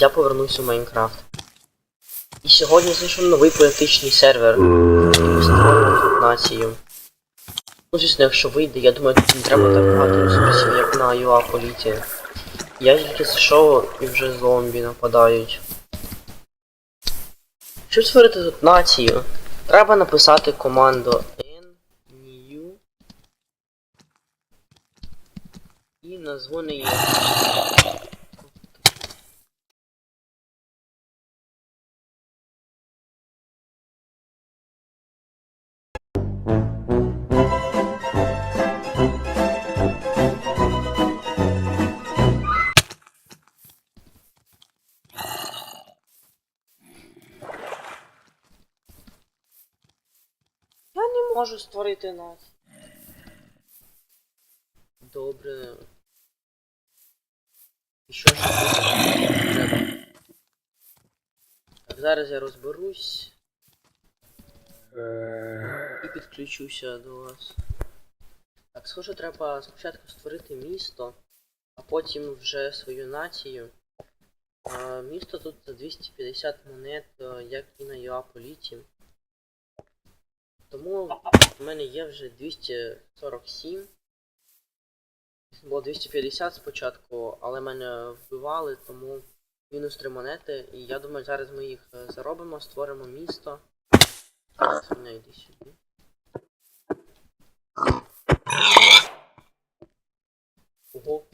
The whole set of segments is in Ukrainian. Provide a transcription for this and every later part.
я повернусь у Майнкрафт. І сьогодні знайшов новий політичний сервер. Тут націю. Ну, звісно, якщо вийде, я думаю, тут не треба так багато ресурсів, як на UA політі. Я тільки зайшов і вже зомбі нападають. Щоб створити тут націю, треба написати команду new і назву неї. Можу створити націю. Добре. І що ж тут треба? Так, зараз я розберусь і підключуся до вас. Так, схоже, треба спочатку створити місто, а потім вже свою націю. А, місто тут за 250 монет, е, як і на Юаполіті. Тому в мене є вже 247. Було 250 спочатку, але мене вбивали, тому мінус 3 монети. І я думаю, зараз ми їх е, заробимо, створимо місто. Свиня, йди сюди. Ого,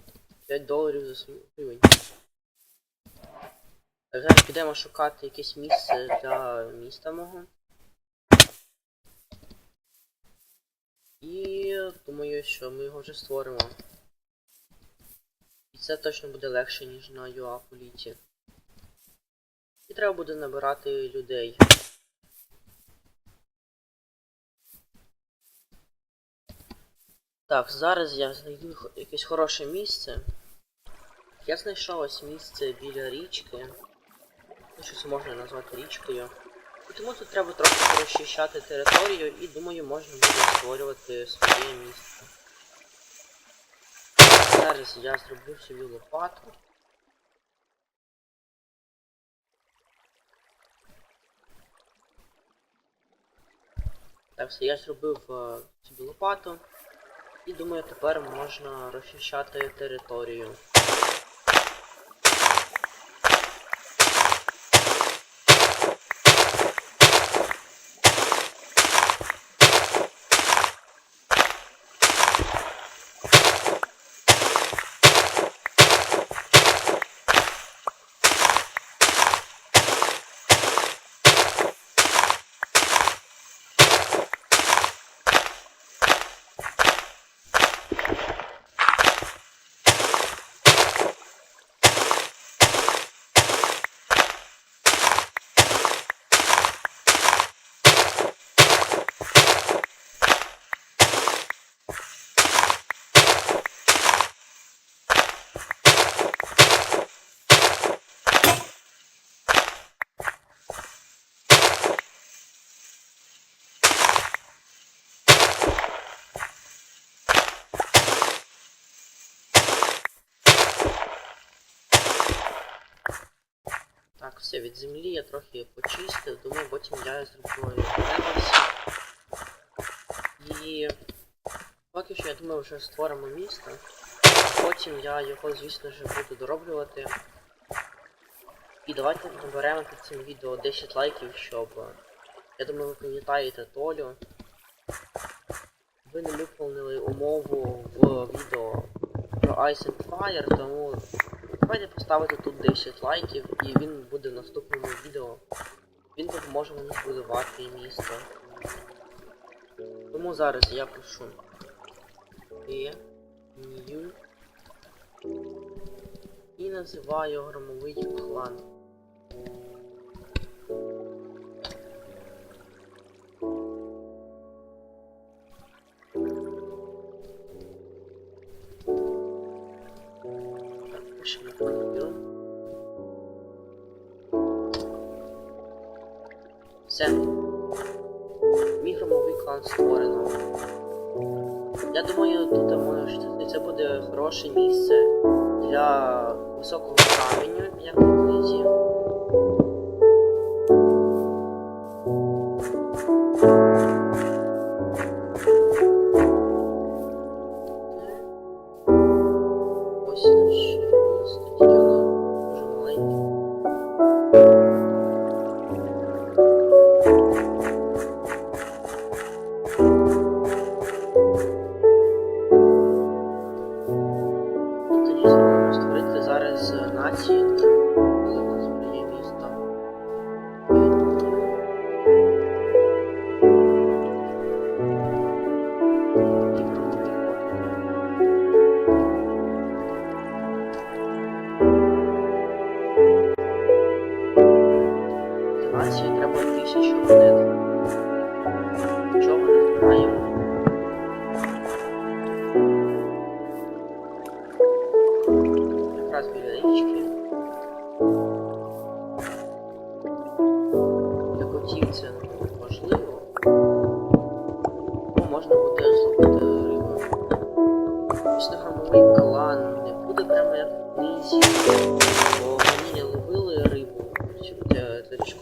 5 доларів за свій гривень. Так, зараз підемо шукати якесь місце для міста мого. І думаю, що ми його вже створимо. І це точно буде легше, ніж на UA політі. І треба буде набирати людей. Так, зараз я знайду якесь хороше місце. Я знайшов ось місце біля річки. Що це можна назвати річкою. Тому тут треба трохи розчищати територію і думаю можна буде створювати своє місце. Зараз я зроблю собі лопату. Так, все, я зробив е, собі лопату. І думаю, тепер можна розчищати територію. Все, від землі я трохи почистив, думаю, потім я зроблю. І поки що я думаю вже створимо місто. Потім я його, звісно ж, буду дороблювати. І давайте наберемо під цим відео 10 лайків, щоб. Я думаю, ви пам'ятаєте Толю. Ви не виповнили умову в відео про Ice and Fire, тому давайте поставити тут 10 лайків і він буде в наступному відео. Він допоможе мені будувати місто. Тому зараз я пишу і New і називаю громовий клан. Все. Мій громовий клан створено. Я думаю, тут може це буде хороше місце для високого каменю, як в книзі. Нації треба тисячу монет. Чого не маємо? Якраз біля річки. Для котів це важливо. Ну, можна буде зловити рибу. Після хромовий клан не буде прямо як в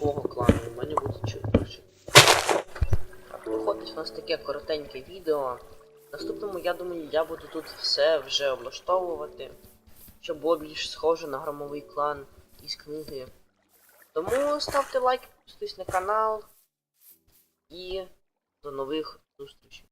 для клану, у мене буде чотири. Виходить у нас таке коротеньке відео. Наступному, я думаю, я буду тут все вже облаштовувати, щоб було більш схоже на громовий клан із книги. Тому ставте лайк, підписуйтесь на канал і до нових зустрічей.